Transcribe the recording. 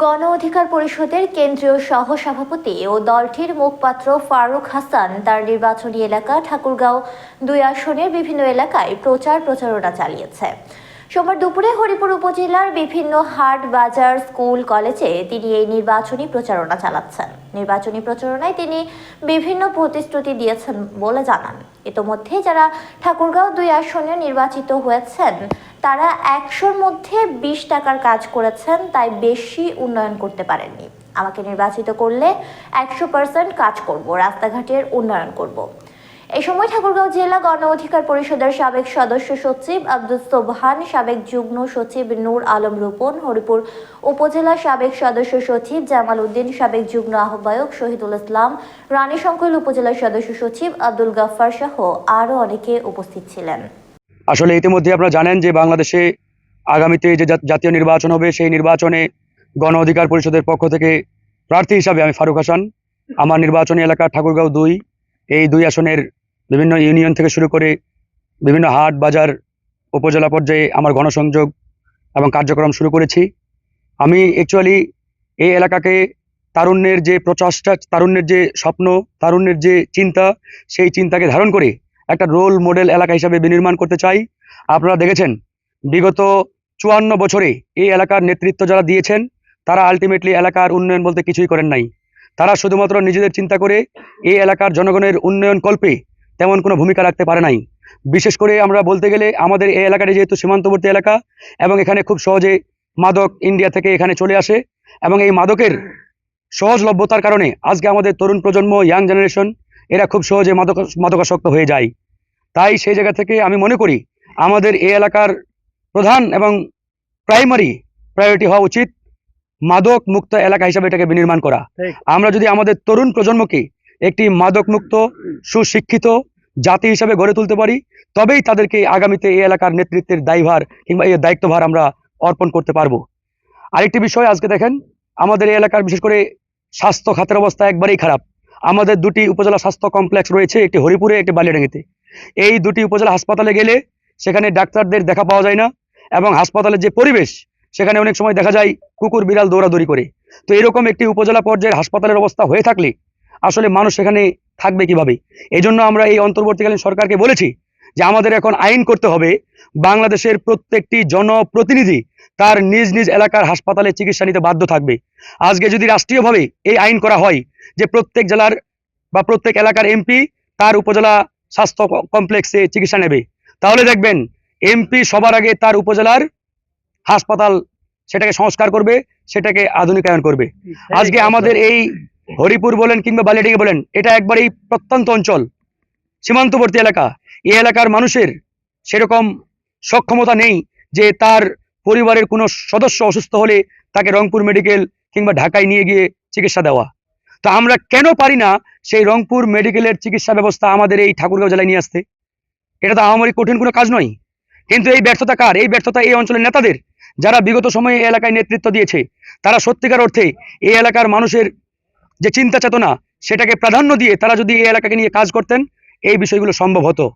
গণ অধিকার পরিষদের কেন্দ্রীয় সহসভাপতি ও দলটির মুখপাত্র ফারুক হাসান তার নির্বাচনী এলাকা ঠাকুরগাঁও। দুই আসনের বিভিন্ন এলাকায় প্রচার প্রচারণা চালিয়েছে। সোমবার দুপুরে হরিপুর উপজেলার বিভিন্ন হাট, বাজার, স্কুল, কলেজে তিনি এই নির্বাচনী প্রচারণা চালাচ্ছেন। নির্বাচনী প্রচারণায় তিনি বিভিন্ন প্রতিশ্রুতি দিয়েছেন বলে জানান। ইতোমধ্যে যারা ঠাকুরগাঁও দুই আসনে নির্বাচিত হয়েছেন তারা একশোর মধ্যে বিশ টাকার কাজ করেছেন, তাই বেশি উন্নয়ন করতে পারেননি। আমাকে নির্বাচিত করলে একশো পার্সেন্ট কাজ করব, রাস্তাঘাটের উন্নয়ন করব। এই সময় ঠাকুরগাঁও জেলা গণ অধিকার পরিষদের সাবেক সদস্য সচিব আব্দুল সোবহান, সাবেক যুগ্ম সচিব নূর আলম রূপন, হরিপুর উপজেলা সাবেক সদস্য সচিব জামাল উদ্দিন, সাবেক যুগ্ম আহ্বায়ক শহীদুল ইসলাম রানীশঙ্কৈল উপজেলা সদস্য সচিব আব্দুল গাফফার সহ আরও অনেকে উপস্থিত ছিলেন। আসলে ইতিমধ্যে আপনারা জানেন যে বাংলাদেশে আগামীতে যে জাতীয় নির্বাচন হবে, সেই নির্বাচনে গণ অধিকার পরিষদের পক্ষ থেকে প্রার্থী হিসাবে আমি ফারুক হাসান। আমার নির্বাচনী এলাকা ঠাকুরগাঁও দুই। এই দুই আসনের বিভিন্ন ইউনিয়ন থেকে শুরু করে বিভিন্ন হাট, বাজার, উপজেলা পর্যায়ে আমার গণসংযোগ এবং কার্যক্রম শুরু করেছি। আমি অ্যাকচুয়ালি এই এলাকাকে তারুণ্যের যে প্রচেষ্টা, তারুণ্যের যে স্বপ্ন, তারুণ্যের যে চিন্তা, সেই চিন্তাকে ধারণ করে একটা রোল মডেল এলাকা হিসাবে বিনির্মাণ করতে চাই। আপনারা দেখেছেন, বিগত চুয়ান্ন বছরে এই এলাকার নেতৃত্ব যারা দিয়েছেন, তারা আলটিমেটলি এলাকার উন্নয়ন বলতে কিছুই করেন নাই। তারা শুধুমাত্র নিজেদের চিন্তা করে এই এলাকার জনগণের উন্নয়ন কল্পে তেমন কোনো ভূমিকা রাখতে পারে নাই। বিশেষ করে আমরা বলতে গেলে আমাদের এই এলাকাটি যেহেতু সীমান্তবর্তী এলাকা এবং এখানে খুব সহজে মাদক ইন্ডিয়া থেকে এখানে চলে আসে এবং এই মাদকের সহজলভ্যতার কারণে আজকে আমাদের তরুণ প্রজন্ম ইয়াং জেনারেশন এরা খুব সহজে মাদক, মাদকাসক্ত হয়ে যায়। তাই সেই জায়গা থেকে আমি মনে করি আমাদের এই এলাকার প্রধান এবং প্রাইমারি প্রায়োরিটি হওয়া উচিত মাদক মুক্ত এলাকা হিসাবে এটাকে বিনির্মাণ করা। আমরা যদি আমাদের তরুণ প্রজন্মকে একটি মাদক মুক্ত সুশিক্ষিত জাতি হিসাবে গড়ে তুলতে পারি তবেই তাদেরকে আগামীতে এই এলাকার নেতৃত্বের দায়ভার কিংবা এই দায়িত্বভার আমরা অর্পণ করতে পারব। আরেকটি বিষয় আজকে দেখেন আমাদের এই এলাকার বিশেষ করে স্বাস্থ্য খাতের অবস্থা একবারেই খারাপ। আমাদের দুটি উপজেলা স্বাস্থ্য কমপ্লেক্স রয়েছে একটি হরিপুরে একটি বালিয়াডাঙ্গিতে। এই দুটি উপজেলা হাসপাতালে গেলে সেখানে ডাক্তারদের দেখা পাওয়া যায় না এবং হাসপাতালের যে পরিবেশ, সেখানে অনেক সময় দেখা যায় কুকুর, বিড়াল দৌড়াদৌড়ি করে। তো এরকম একটি উপজেলা পর্যায়ের হাসপাতালের অবস্থা হয়ে থাকলে আসলে মানুষ সেখানে থাকবে কীভাবে? এই জন্য আমরা এই অন্তর্বর্তীকালীন সরকারকে বলেছি যে আমাদের এখন আইন করতে হবে, বাংলাদেশের প্রত্যেকটি জনপ্রতিনিধি তার নিজ নিজ এলাকার হাসপাতালে চিকিৎসা নিতে বাধ্য থাকবে। আজকে যদি রাষ্ট্রীয়ভাবে এই আইন করা হয় যে প্রত্যেক জেলার বা প্রত্যেক এলাকার এমপি তার উপজেলা স্বাস্থ্য কমপ্লেক্সে চিকিৎসা নেবে। তাহলে দেখবেন এমপি সবার আগে তার উপজেলার হাসপাতাল সেটাকে সংস্কার করবে সেটাকে আধুনিকায়ন করবে। আজকে আমাদের এই হরিপুর বলেন কিংবা বালিয়াডিঙ্গি বলেন এটা একবারেই প্রত্যন্ত অঞ্চল সীমান্তবর্তী এলাকা। এই এলাকার মানুষের সেরকম সক্ষমতা নেই যে তার পরিবারের কোনো সদস্য অসুস্থ হলে তাকে রংপুর মেডিকেল কিংবা ঢাকায় নিয়ে গিয়ে চিকিৎসা দেওয়া। তো আমরা কেন পারি না সেই রংপুর মেডিকেলের চিকিৎসা ব্যবস্থা আমাদের এই ঠাকুরগাঁও জেলায় নিয়ে আসতে? এটা তো আমারই কঠিন কোনো কাজ নয়। কিন্তু এই ব্যর্থতা কার? এই ব্যর্থতা এই অঞ্চলের নেতাদের, যারা বিগত সময়ে এই এলাকায় নেতৃত্ব দিয়েছে। তারা সত্যিকার অর্থে এই এলাকার মানুষের যে চিন্তা চেতনা, সেটাকে প্রাধান্য দিয়ে তারা যদি এই এলাকাকে নিয়ে কাজ করতেন, এই বিষয়গুলো সম্ভব হতো।